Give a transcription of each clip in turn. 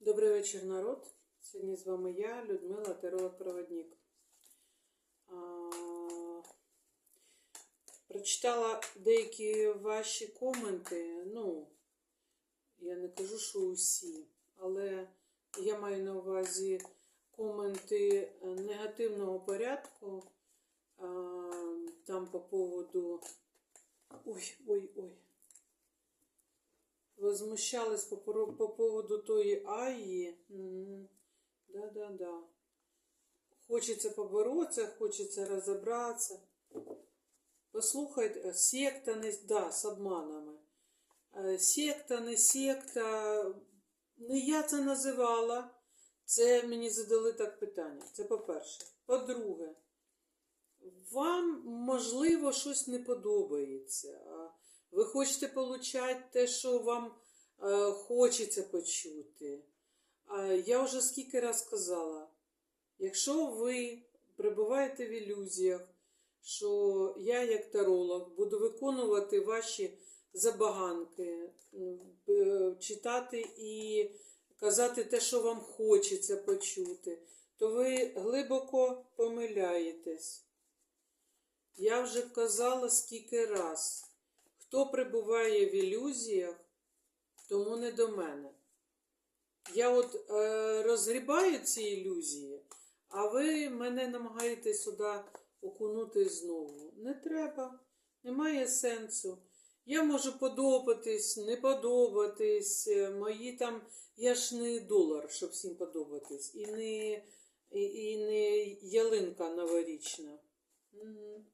Добрий вечір, народ. Сьогодні з вами я, Людмила Теролог-проводник. Прочитала деякі ваші коменти. Ну, я не кажу, що усі, але я маю на увазі коменти негативного порядку. А, Там по поводу. Ой, ой, ой возмущались по, по поводу тої Аї. Да-да-да. Хочеться поборотися, хочеться розібратися. Послухайте, секта не да, з обманами. Е, Секта, не секта. Не я це називала. Це мені задали так питання. Це по-перше. По-друге, вам, можливо, щось не подобається. Ви хочете получати те, що вам хочеться почути. Я вже скільки раз сказала, якщо ви перебуваєте в ілюзіях, що я, як таролог, буду виконувати ваші забаганки, е, читати і казати те, що вам хочеться почути, то ви глибоко помиляєтесь. Я вже казала скільки раз. Хто перебуває в ілюзіях, тому не до мене. Я от е, розгрібаю ці ілюзії, а ви мене намагаєтесь сюди окунути знову. Не треба, немає сенсу. Я можу подобатись, не подобатись. е, Мої там, я ж не долар, щоб всім подобатись. І не, і, і не ялинка новорічна. Угу.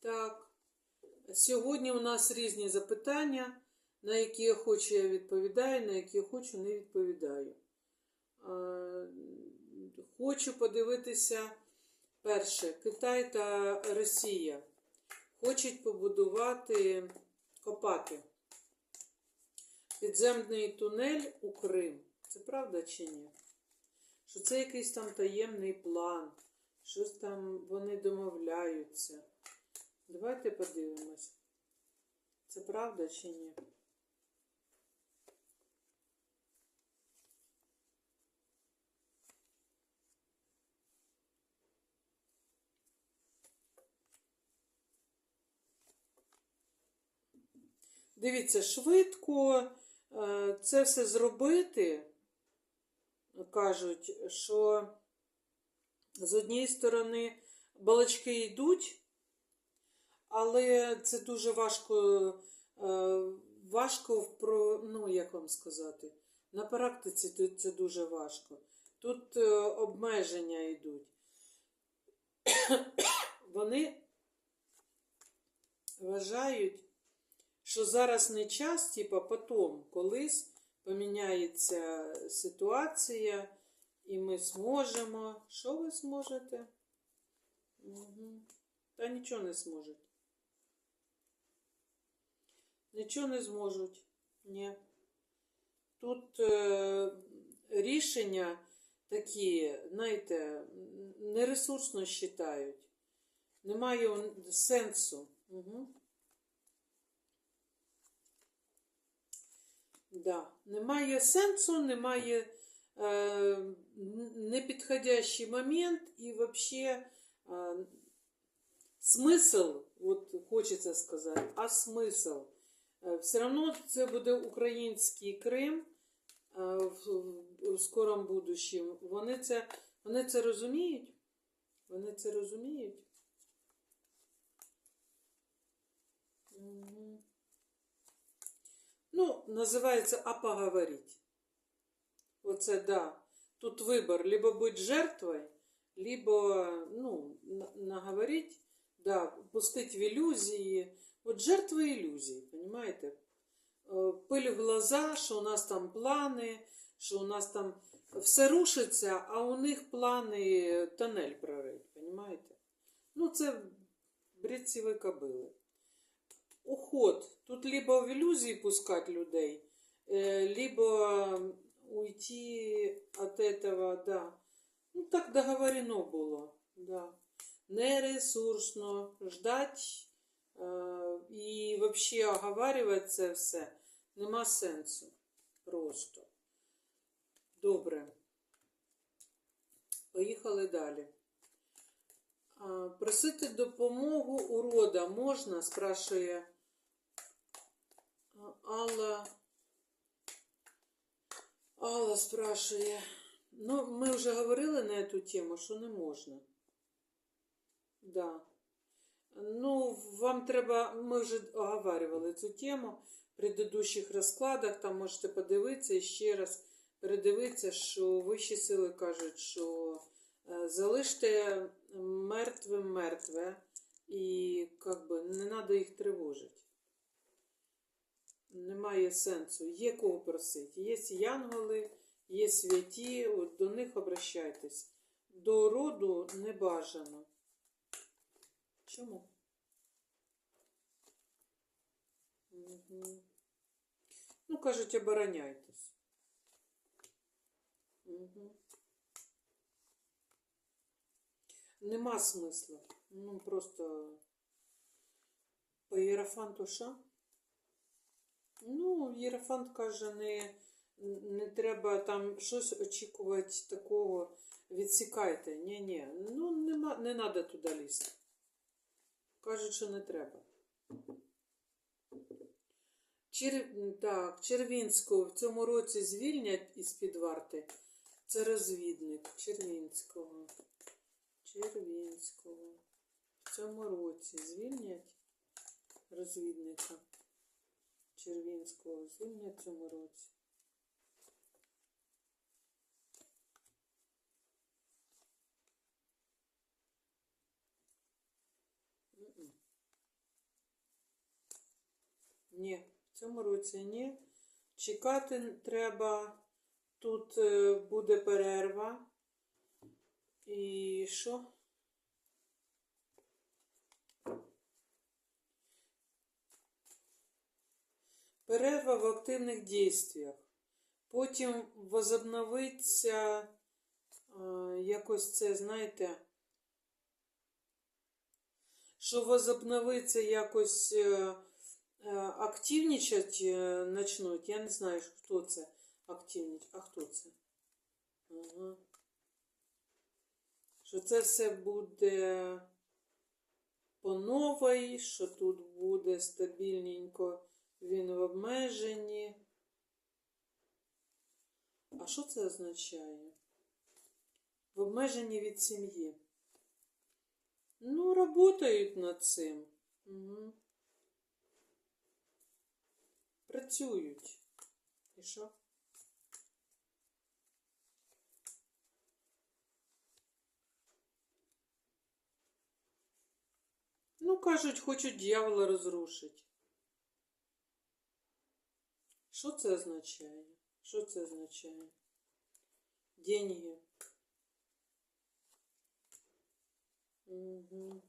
Так. Сьогодні у нас різні запитання, на які я хочу, я відповідаю, на які я хочу, не відповідаю. Хочу подивитися перше, Китай та Росія хочуть побудувати, копати підземний тунель у Крим. Це правда чи ні? Що це якийсь там таємний план, щось там вони домовляються. Давайте подивимось. Це правда чи ні? Дивіться, швидко е, це все зробити. Кажуть, що з однієї сторони балачки йдуть, але це дуже важко, е, важко впро, ну, як вам сказати, на практиці тут це дуже важко. Тут е, обмеження йдуть. Вони вважають, що зараз не час, типа потім, колись поміняється ситуація, і ми зможемо. Що ви зможете? Угу. Та нічого не зможете. Нічого не зможуть. Ні. Тут е, рішення такі, знаєте, нересурсно вважають. Немає сенсу. Угу. Да. Немає сенсу, немає е, непідходящий момент і взагалі е, смисл, от хочеться сказати, а смисл. Е, все одно це буде український Крим е, в, в скорому будущем. Вони це, вони це розуміють? Вони це розуміють? Угу. Ну, називається «а поговорить». Оце, да. Тут вибор, либо бути жертвою, либо, ну, на- наговорить, да, пустить в ілюзії. От жертва ілюзій, понимаете? Е, Пиль в глаза, що у нас там плани, що у нас там все рушиться, а у них плани тоннель прорить, понимаете? Ну, це бред сивої кобили уход. Тут либо в иллюзии пускать людей, э, либо уйти от этого, да. Ну, так договорено було, да. Нересурсно ждать е, і взагалі оговарювати це все нема сенсу. Просто. Добре. Поїхали далі. Просити допомогу у рода можна, спрашує Алла. Алла спрашує. Ну, ми вже говорили на цю тему, що не можна. Да. Ну, вам треба, ми вже оговарювали цю тему в предыдущих розкладах, там можете подивитися і ще раз передивитися, що вищі сили кажуть, що залиште мертвим мертве і как би, не треба їх тривожити. Немає сенсу. Є кого просити. Є янголи, є святі, от до них обращайтесь. До роду не бажано. Чому? Угу. Ну, кажуть, обороняйтесь. Угу. Нема смисла. Ну, просто по Єрофанту що? Ну, Єрофант каже, не, не треба там щось очікувати такого. Відсікайте. Ні-ні. Ну, нема, не треба туди лізти. Кажуть, що не треба. Чер... Так, Червінського в цьому році звільнять із-під варти. Це розвідник Червінського. Червінського. В цьому році звільнять розвідника. Червінського звільнять в цьому році. Ні, в цьому році ні. Чекати треба. Тут е, буде перерва. І що? Перерва в активних дійствах. Потім возобновиться якось це, знаєте, що возобновиться якось е, е, активничать е, начнуть. Я не знаю, хто це активнич. А хто це? Ага. Що це все буде по новій, що тут буде стабільненько він в обмеженні. А що це означає? В обмеженні від сім'ї. Ну, работають над цим. Угу. Працюють. І що? Ну, кажуть, хочуть дьявола розрушити. Що це означає? Що це означає? Деньги. Угу.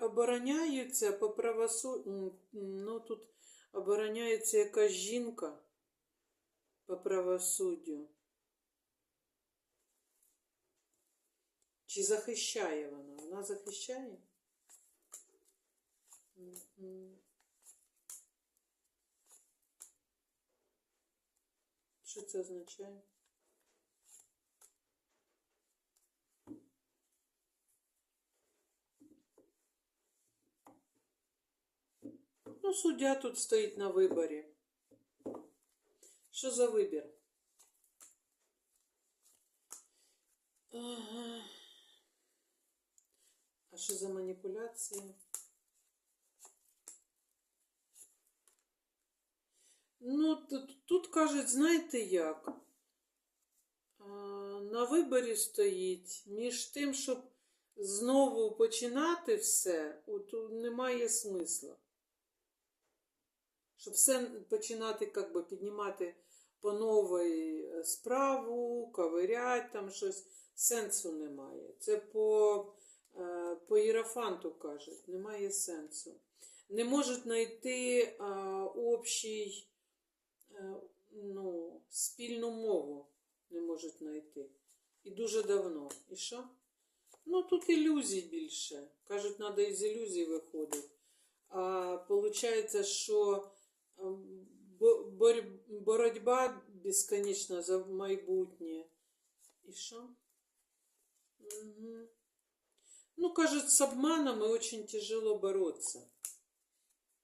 Обороняються по правосуддю. Ну, тут обороняється якась жінка по правосуддю. Чи захищає вона? Вона захищає? Що це означає? Ну, суддя тут стоїть на виборі. Що за вибір? А що за маніпуляції? Ну, тут, тут кажуть, знаєте як? На виборі стоїть між тим, щоб знову починати все, от немає смисла. Щоб все починати, як би, піднімати по новій е, справу, ковирять, там щось, сенсу немає. Це по, е, по Єрофанту кажуть, немає сенсу. Не можуть знайти е, общий, ну, спільну мову не можуть знайти. І дуже давно. І що? Ну, тут ілюзій більше. Кажуть, треба із ілюзій виходити. А виходить, що боротьба безконечна за майбутнє. І що? Угу. Ну, кажуть, з обманами очень тяжело бороться.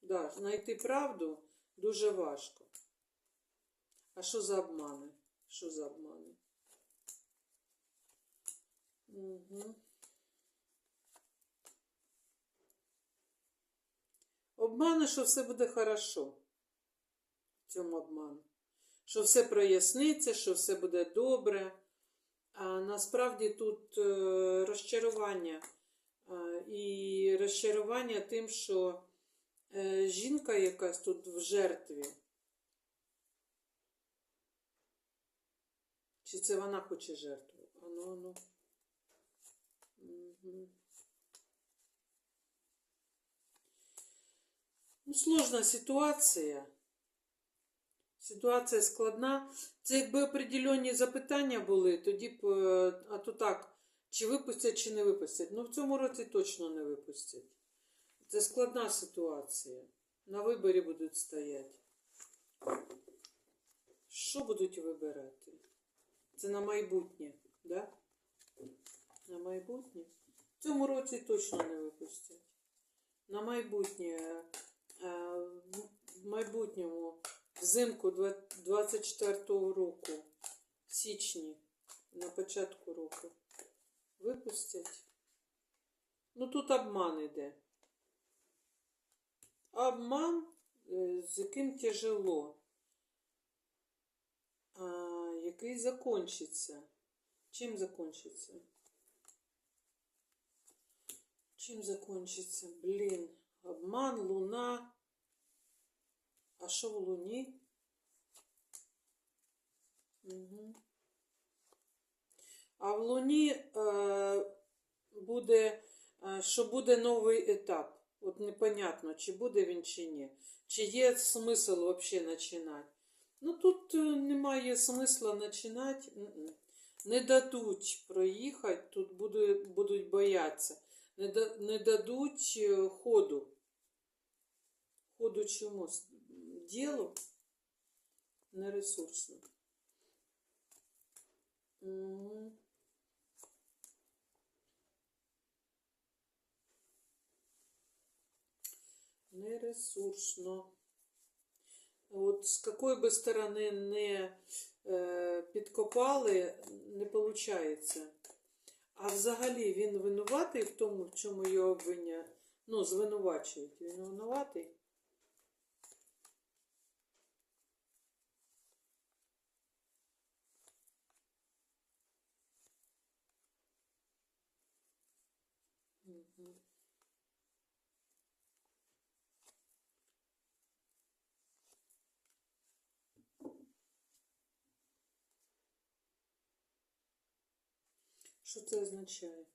Да, знайти правду дуже важко. А що за обмани? Що за обмани? Угу. Обмани, що все буде хорошо. Цьому обману. Що все проясниться, що все буде добре. А насправді тут е, розчарування. І розчарування тим, що е, жінка якась тут в жертві. Чи це вона хоче жертву? Ану, ану. Угу. Ну, сложна ситуація. Ситуація складна. Це якби определенні запитання були, тоді б, е, а то так, чи випустять, чи не випустять. Ну, в цьому році точно не випустять. Це складна ситуація. На виборі будуть стояти. Що будуть вибирати? Це на майбутнє, да? На майбутнє. В цьому році точно не випустять. На майбутнє. е, В майбутньому взимку 24-го року, в січні, на початку року, випустять. Ну тут обман іде. Обман, е, з яким тяжело, а, який закончиться. Чим закончиться? Чим закончиться? Блін, обман, луна. А що в луні? Угу. А в луні е, буде, е, що буде новий етап. От непонятно, чи буде він, чи ні. Чи є смисл взагалі починати. Ну тут е, немає смисла починати. Не дадуть проїхати, тут буде, будуть боятися. Не, да, не дадуть е, ходу. Ходу чомусь ділу нересурсно. Угу. Нересурсно. От з якої би сторони не е, підкопали, не виходить. А взагалі він винуватий в тому, в чому його обвиня... ну, звинувачують. Він винуватий. Що це означає?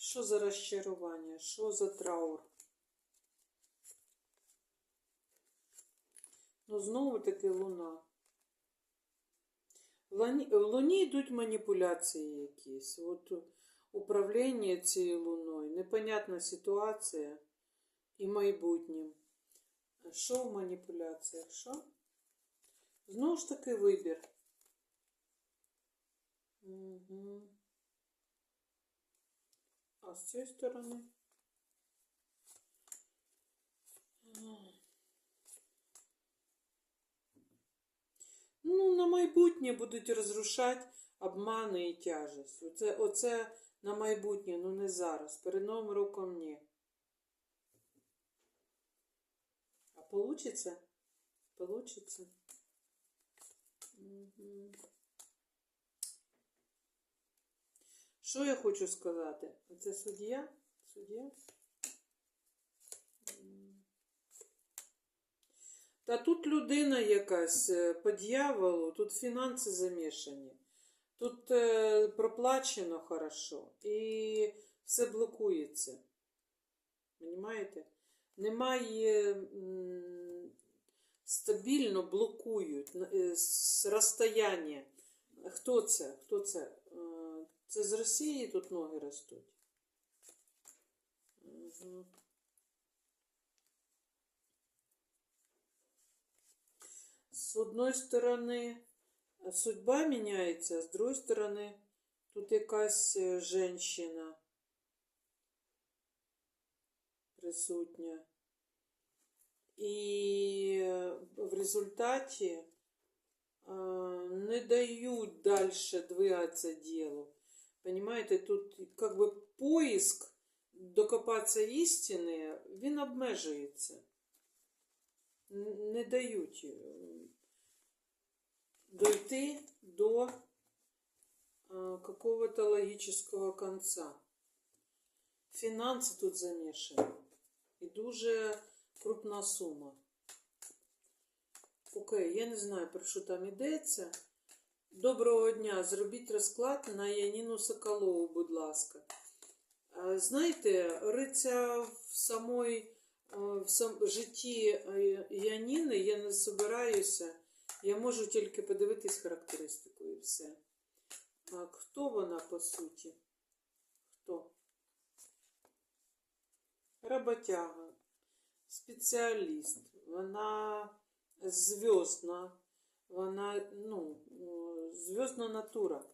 Що за розчарування? Що за траур? Ну, знову таки луна. В луні, йдуть маніпуляції якісь. От управління цією луною, непонятна ситуація і майбутнім. Що в маніпуляціях? Що? Знову ж таки вибір. Угу. А з цієї сторони? Ну, на майбутнє будуть розрушати обмани і тяжесть. Оце, оце на майбутнє, ну не зараз. Перед Новим роком ні. А получиться? Получиться? Угу. Що я хочу сказати? Це суддя? Суддя? Та тут людина якась е, по дьяволу, тут фінанси замішані. Тут е, проплачено хорошо і все блокується. Понимаєте? Немає стабільно блокують е, розстояння. Хто це? Хто це? Це з Росії тут ноги ростуть. Мгм. С одной сторони, е, судьба міняється, а з другої сторони, тут якась е, женщина присутня. І е, в результаті не дають дальше двигатися ділу. Понимаете, тут как бы поиск докопатися істини, він обмежується. Не дають е, дойти до какого-то логического конца. Фінанси тут замішані. І дуже крупна сума. Окей, я не знаю, про що там йдеться. Доброго дня. Зробіть розклад на Яніну Соколову, будь ласка. Е, Знаєте, риця в самой е, в сам, житті е, Яніни я не собираюся. Я можу тільки подивитись характеристику і все. А хто вона по суті? Хто? Роботяга, спеціаліст. Вона зв'язна, вона, ну, зв'язна натура.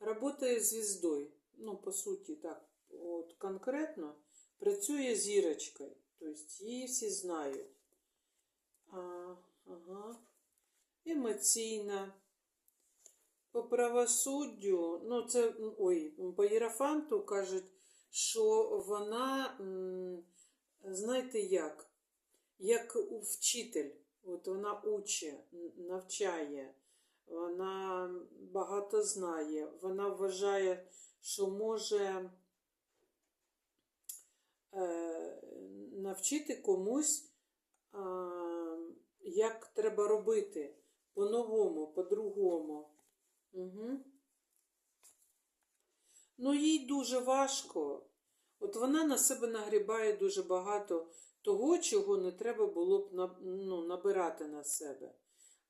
Работає звіздою. Ну, по суті, так, от конкретно працює зірочкою. Тобто її всі знають. А, ага. Емоційна. По правосуддю, ну це ой, по Єрафанту кажуть, що вона, знаєте як, як вчитель. От вона учить, навчає, вона багато знає, вона вважає, що може е, навчити комусь, як треба робити по-новому, по-другому. Угу. Ну, їй дуже важко. От вона на себе нагрібає дуже багато того, чого не треба було б ну, набирати на себе.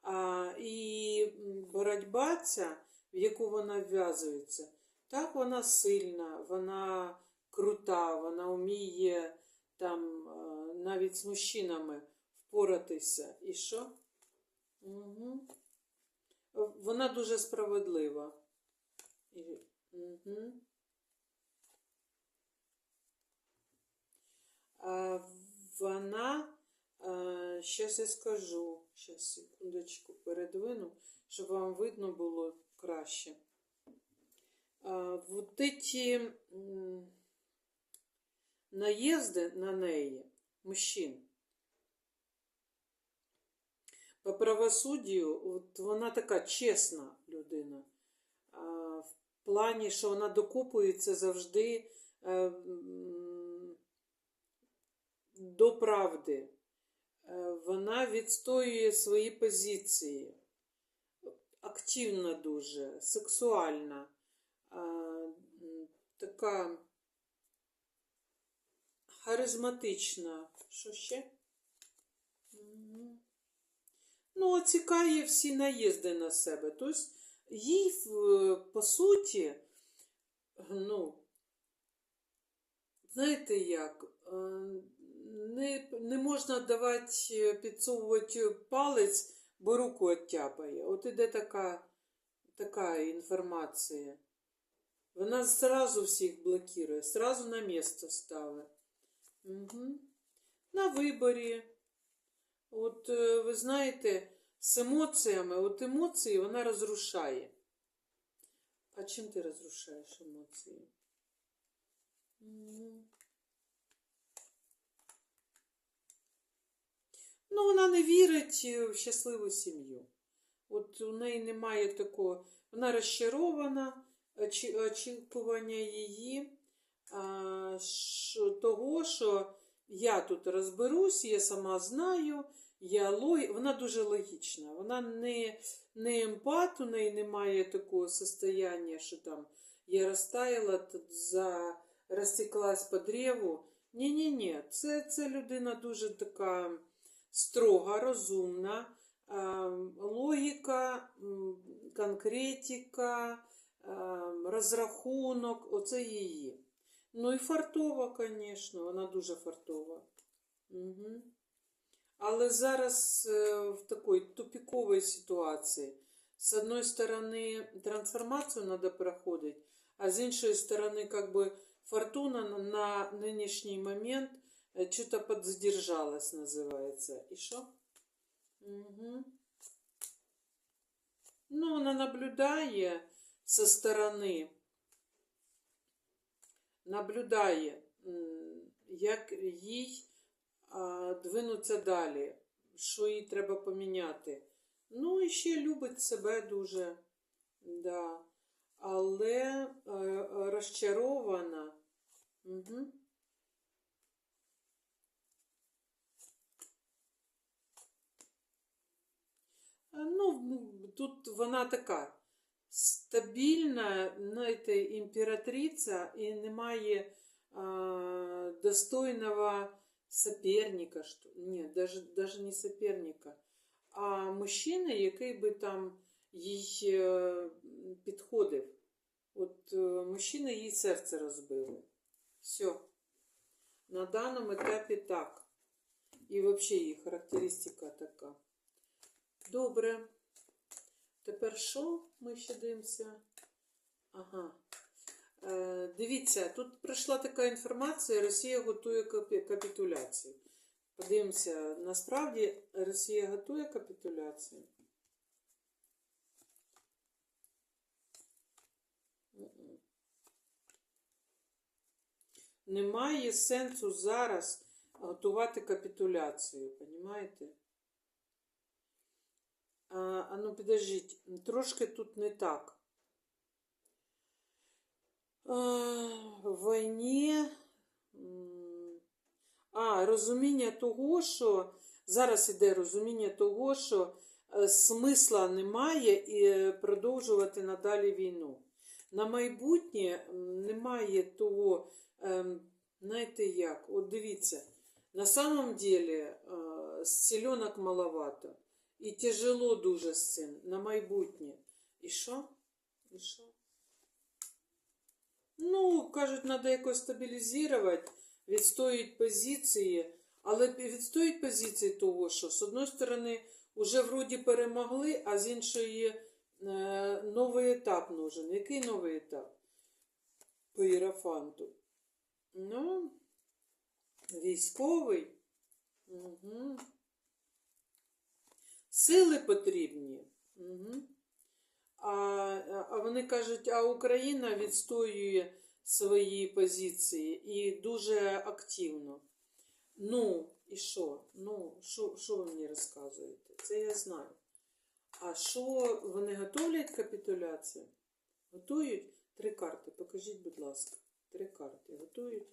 А, і боротьба ця, в яку вона вв'язується, так вона сильна, вона крута, вона вміє там навіть з мужчинами впоратися. І що? Угу. Вона дуже справедлива. Угу. Вона, зараз я скажу, зараз секундочку передвину, щоб вам видно було краще. А, вот эти наїзди на неї мужчин. По правосуддю, от вона така чесна людина. В плані, що вона докупується завжди е, до правди. Е, Вона відстоює свої позиції. Активна дуже, сексуальна, а, така харизматична. Що ще? Ну, оцікає всі наїзди на себе. Тобто їй, по суті, ну, знаєте як, е, не, не можна давати підсовувати палець, бо руку оттяпає. От іде така, така інформація. Вона зразу всіх блокує, зразу на місце ставить. Угу. На виборі. От е, ви знаєте, з емоціями, от емоції вона розрушає. А чим ти розрушаєш емоції? Мгм. Ну, вона не вірить е, в щасливу сім'ю. От у неї немає такого. Вона розчарована, очікування її а, що, того, що я тут розберусь, я сама знаю, Я лог... Вона дуже логічна. Вона не, не емпат, у неї немає такого состояння, що там я розтаяла, тут за... розтеклась по древу. Ні-ні-ні, це, це людина дуже така строга, розумна. Е, логіка, конкретика, е, розрахунок, оце її. Ну і фартова, звісно, вона дуже фартова. Угу. Але зараз е, в такій тупіковій ситуації. З одної сторони, трансформацію треба проходити, а з іншої сторони, как бы, фортуна на, нинішній момент что-то подзадержалась, називається. І що? Угу. Ну, вона наблюдає со сторони, наблюдає, як їй двинуться далі, що їй треба поміняти. Ну, і ще любить себе дуже, да. але е, розчарована. Угу. Ну, тут вона така стабільна, знаєте, імператриця і немає а, достойного соперника, ні, даже не соперника, а мужчина, який би там їй е, підходив. От е, мужчина їй серце розбили. Все. На даному етапі так. І взагалі її характеристика така. Добре. Тепер що ми ще дивимося? Ага. Е, дивіться, тут прийшла така інформація, Росія готує капітуляцію. Подивимося, насправді Росія готує капітуляцію. Немає сенсу зараз готувати капітуляцію, понімаєте? А, ну, підождіть, трошки тут не так. В війні. А, розуміння того, що зараз іде розуміння того, що е, смисла немає і продовжувати надалі війну. На майбутнє немає того, ем, знаєте як, от дивіться, на самом деле е, маловато. І тяжело дуже з цим на майбутнє. І що? І що? Ну, кажуть, треба якось стабілізувати, відстоїть позиції, але відстоїть позиції того, що з одної сторони вже вроді перемогли, а з іншої е, новий етап нужен. Який новий етап? По Єрофанту. Ну, військовий. Угу. Сили потрібні. Угу. А, а вони кажуть, а Україна відстоює свої позиції і дуже активно. Ну, і що? Ну, що, що ви мені розказуєте? Це я знаю. А що вони готовлять капітуляцію? Готують? Три карти. Покажіть, будь ласка. Три карти. Готують?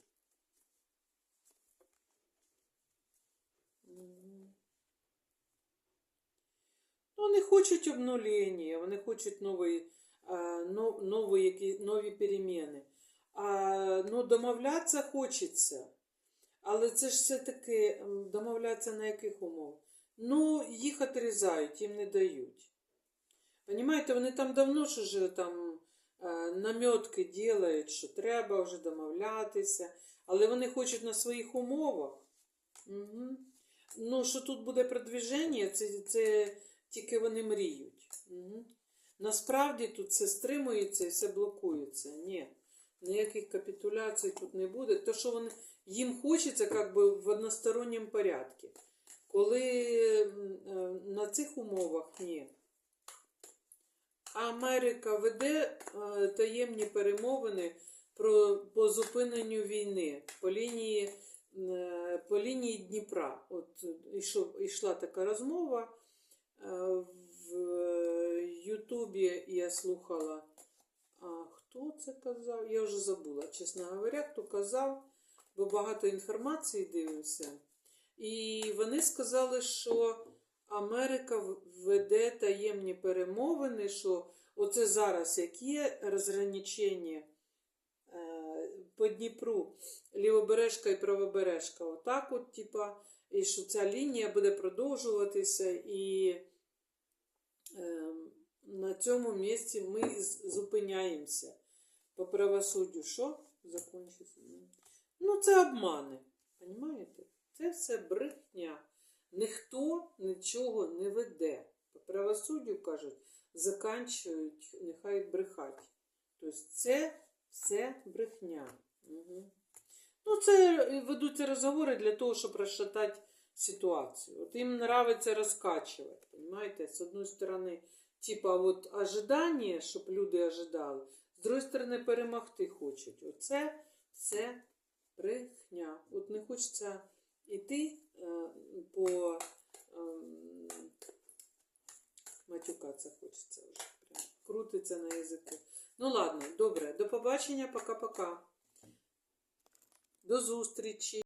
Вони хочуть обнулення, вони хочуть нові, а, нові, нові переміни. А, ну, домовлятися хочеться. Але це ж все-таки домовлятися на яких умов? Ну, їх отрізають, їм не дають. Понимаєте, вони там давно ж уже там е, намітки ділають, що треба вже домовлятися, але вони хочуть на своїх умовах. Угу. Ну, що тут буде продвіження, це, це тільки вони мріють. Угу. Насправді тут все стримується і все блокується. Ні, ніяких капітуляцій тут не буде. То, що вони, їм хочеться як би, в односторонньому порядку. Коли е, на цих умовах ні. Америка веде е, таємні перемовини про, по зупиненню війни по лінії, е, по лінії Дніпра. От ішла така розмова в Ютубі. Я слухала. А хто це казав? Я вже забула, чесно говоря, хто казав, бо багато інформації дивився. І вони сказали, що Америка веде таємні перемовини, що оце зараз як є розграничення е, по Дніпру, лівобережка і правобережка. Отак, от, типа, і що ця лінія буде продовжуватися, і е, на цьому місці ми зупиняємося. По правосуддю що? Закончиться. Ну, це обмани. Понимаєте? Це все брехня. Ніхто нічого не веде. По правосуддю кажуть, заканчують, нехай брехать. Тобто це все брехня. Угу. Ну, це ведуться розговори для того, щоб розшатати ситуацію. От їм нравиться розкачувати. Понимаете? З одної сторони, типа, от ожидання, щоб люди ожидали, з другої сторони, перемогти хочуть. Оце все брехня. От не хочеться йти е, по ем, матюкатися хочеться вже. Прям. Крутиться на язику. Ну ладно, добре, до побачення, пока-пока. До зустрічі.